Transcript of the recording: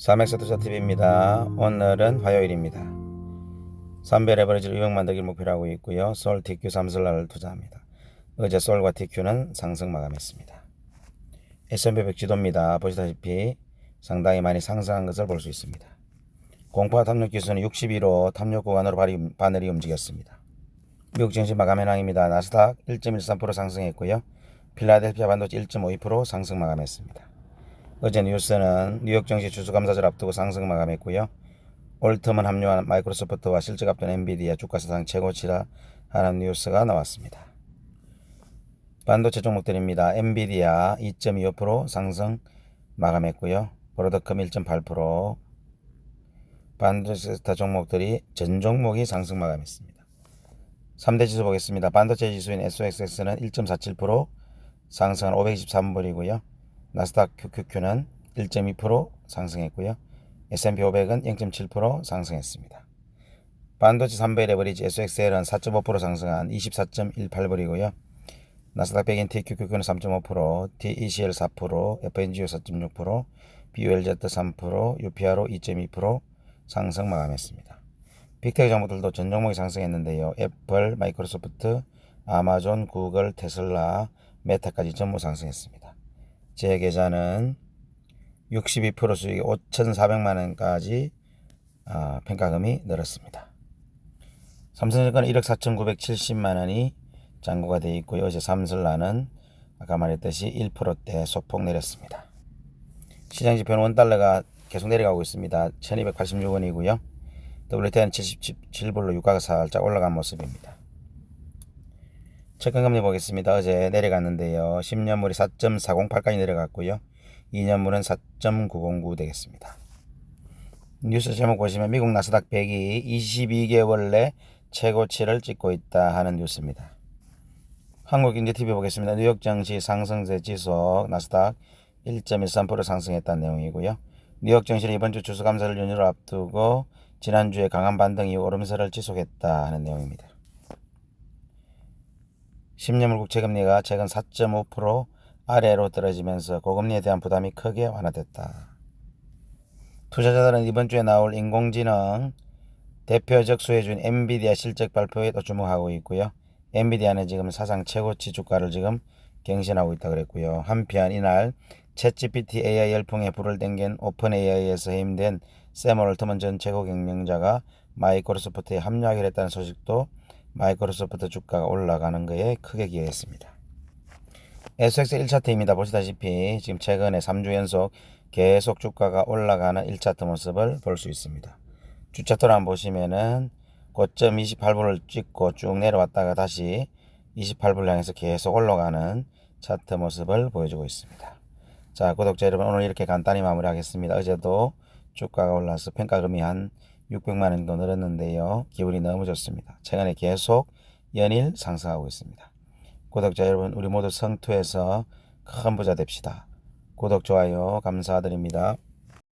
3x 투자TV입니다. 오늘은 화요일입니다. 3배 레버리지를 200 만들기 목표로 하고 있고요. 솔 TQ 3슬라를 투자합니다. 어제 솔과 TQ는 상승 마감했습니다. S&P 100 지도입니다. 보시다시피 상당히 많이 상승한 것을 볼 수 있습니다. 공파 탐욕 지수는 62로 탐욕 구간으로 바늘이 움직였습니다. 미국 증시 마감 현황입니다. 나스닥 1.13% 상승했고요. 필라델피아 반도체 1.52% 상승 마감했습니다. 어제 뉴스는 뉴욕 증시 주수감사절 앞두고 상승 마감했고요. 올트먼 합류한 마이크로소프트와 실적 앞둔 엔비디아 주가 사상 최고치라 하는 뉴스가 나왔습니다. 반도체 종목들입니다. 엔비디아 2.25% 상승 마감했고요. 브로드컴 1.8% 반도체 스타 종목들이 전 종목이 상승 마감했습니다. 3대 지수 보겠습니다. 반도체 지수인 SOXX는 1.47% 상승한 523불이고요. 나스닥 QQQ는 1.2% 상승했고요. S&P 500은 0.7% 상승했습니다. 반도체 3배 레버리지 SXL은 4.5% 상승한 24.18불이고요. 나스닥 100인 TQQQ는 3.5%, TECL 4%, FNGO 4.6%, BULZ 3%, UPRO 2.2% 상승 마감했습니다. 빅테크 종목들도 전 종목이 상승했는데요. 애플, 마이크로소프트, 아마존, 구글, 테슬라, 메타까지 전부 상승했습니다. 제 계좌는 62% 수익 5,400만 원까지 아, 평가금이 늘었습니다. 삼성전자는 1억 4,970만 원이 잔고가 되어 있고요. 어제 삼슬라는 아까 말했듯이 1%대 소폭 내렸습니다. 시장 지표는 원달러가 계속 내려가고 있습니다. 1286원이고요. WTI는 77불로 유가가 살짝 올라간 모습입니다. 채권금리 보겠습니다. 어제 내려갔는데요. 10년물이 4.408까지 내려갔고요. 2년물은 4.909 되겠습니다. 뉴스 제목 보시면 미국 나스닥 100이 22개월 내 최고치를 찍고 있다 하는 뉴스입니다. 한국경제TV 보겠습니다. 뉴욕 증시 상승세 지수 나스닥 1.13% 상승했다는 내용이고요. 뉴욕 증시는 이번 주 주수감사를 연휴로 앞두고 지난주에 강한 반등 이후 오름세를 지속했다 하는 내용입니다. 10년물 국채금리가 최근 4.5% 아래로 떨어지면서 고금리에 대한 부담이 크게 완화됐다. 투자자들은 이번 주에 나올 인공지능 대표적 수혜주인 엔비디아 실적 발표에 또 주목하고 있고요. 엔비디아는 지금 사상 최고치 주가를 지금 갱신하고 있다 그랬고요. 한편 이날 챗GPT AI 열풍에 불을 땡긴 오픈 AI에서 해임된 샘 올트먼 전 최고 경영자가 마이크로소프트에 합류하기로 했다는 소식도 마이크로소프트 주가가 올라가는 것에 크게 기여했습니다. SX 1차트입니다. 보시다시피 지금 최근에 3주 연속 계속 주가가 올라가는 1차트 모습을 볼 수 있습니다. 주차트를 한번 보시면은 고점 28불을 찍고 쭉 내려왔다가 다시 28불 향해서 계속 올라가는 차트 모습을 보여주고 있습니다. 자, 구독자 여러분 오늘 이렇게 간단히 마무리하겠습니다. 어제도 주가가 올라서 평가금이 한 600만 원 정도 늘었는데요. 기분이 너무 좋습니다. 최근에 계속 연일 상승하고 있습니다. 구독자 여러분 우리 모두 성투해서 큰 부자 됩시다. 구독, 좋아요 감사드립니다.